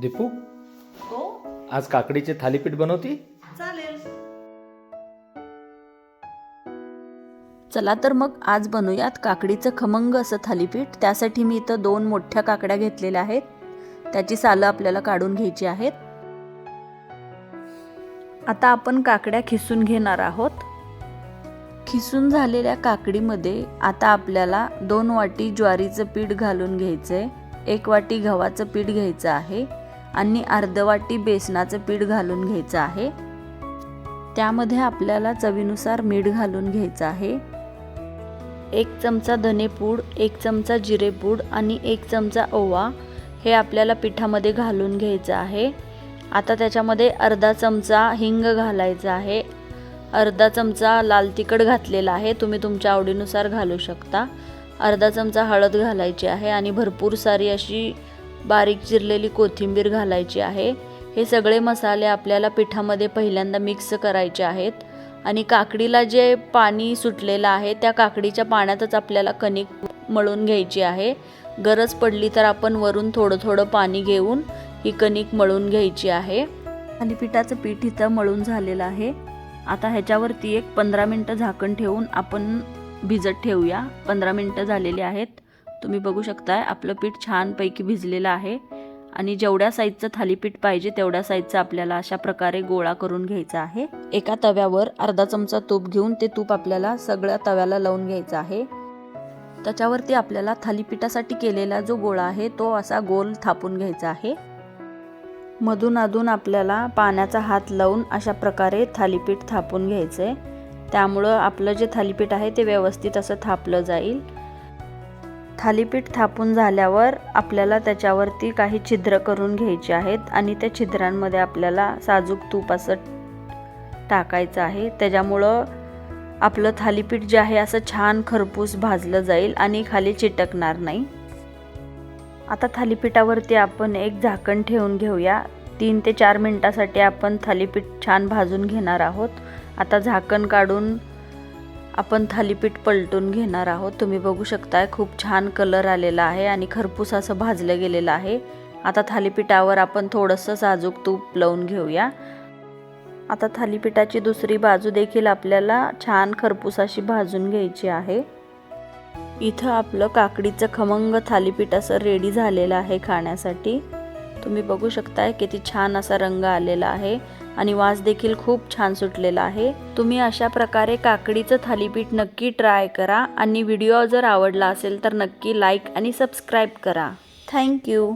दीपू? हो? आज काकडीचे थालीपीठ बनवती? चालेल. चला तर मग आज बनवूयात काकडीचं खमंग असं थालीपीठ. त्यासाठी मी इथं दोन मोठ्या काकड्या घेतलेल्या आहेत. त्याची सालं आपल्याला काढून घ्यायची आहेत. आता आपण काकड्या खिसून घेणार आहोत. खिसून झालेल्या काकडीमध्ये आता आपल्याला दोन वाटी ज्वारीचं पीठ घालून घ्यायचं आहे एक वाटी गव्हाचं पीठ घ्यायचं आहे. आणि अर्धवाटी बेसनाचं पीठ घालून घ्यायचं आहे. त्यामध्ये आपल्याला चवीनुसार मीठ घालून घ्यायचं आहे. एक चमचा धनेपूड एक चमचा जिरेपूड आणि एक चमचा ओवा हे आपल्याला पिठामध्ये घालून घ्यायचं आहे. आता त्याच्यामध्ये अर्धा चमचा हिंग घालायचा आहे. अर्धा चमचा लाल तिखट घातलेला आहे. तुम्ही तुमच्या आवडीनुसार घालू शकता. अर्धा चमचा हळद घालायची आहे आणि भरपूर सारी अशी बारीक चिरलेली कोथिंबीर घालायची आहे. हे सगळे मसाले आपल्याला पिठामध्ये पहिल्यांदा मिक्स करायचे आहेत. आणि काकडीला जे पाणी सुटलेलं आहे त्या काकडीच्या पाण्यातच आपल्याला कणिक मळून घ्यायची आहे. गरज पडली तर आपण वरून थोडं थोडं पाणी घेऊन ही कणिक मळून घ्यायची आहे. आणि पिठाचं पीठ इथं मळून झालेलं आहे. आता ह्याच्यावरती एक पंधरा मिनटं झाकण ठेवून आपण भिजत ठेवूया. पंधरा मिनटं झालेली आहेत. तुम्ही बघू शकताय आपलं पीठ छानपैकी भिजलेलं आहे. आणि जेवढ्या साईजचं थालीपीठ पाहिजे तेवढ्या साईजचं आपल्याला अशा प्रकारे गोळा करून घ्यायचा आहे. एका तव्यावर अर्धा चमचा तूप घेऊन ते तूप आपल्याला सगळ्या तव्याला लावून घ्यायचं आहे. त्याच्यावरती आपल्याला थालीपीठासाठी केलेला जो गोळा आहे तो असा गोल थापून घ्यायचा आहे. मधून अधून आपल्याला पाण्याचा हात लावून अशा प्रकारे थालीपीठ थापून घ्यायचं आहे त्यामुळं आपलं जे थालीपीठ आहे ते व्यवस्थित असं थापलं जाईल. थालीपीठ थापून झाल्यावर आपल्याला त्याच्यावरती काही छिद्र करून घ्यायचे आहेत आणि त्या छिद्रांमध्ये आपल्याला साजूक तूप असं टाकायचं आहे. त्याच्यामुळं आपलं थालीपीठ जे आहे असं छान खरपूस भाजलं जाईल आणि खाली चिटकणार नाही. आता थालीपीठावरती आपण एक झाकण ठेवून घेऊया. तीन ते चार मिनटासाठी आपण थालीपीठ छान भाजून घेणार आहोत. आता झाकण काढून आपण थालीपीठ पलटून घेणार आहोत. तुम्ही बघू शकताय खूप छान कलर आलेला आहे आणि खरपूस असं भाजलं गेलेलं आहे. आता थालीपीठावर आपण थोडंसं साजूक तूप लावून घेऊया. आता थालीपीठाची दुसरी बाजू देखील आपल्याला छान खरपूस अशी भाजून घ्यायची आहे. इथं आपलं काकडीचं खमंग थालीपीठ असं रेडी झालेलं आहे खाण्यासाठी. तुम्ही बघू शकताय किती छान असा रंग आलेला आहे. आणि वास देखील खूप छान सुटलेला आहे. तुम्ही अशा प्रकारे काकडीचं थालीपीठ नक्की ट्राय करा आणि व्हिडिओ जर आवडला असेल तर नक्की लाईक आणि सबस्क्राईब करा. थँक्यू.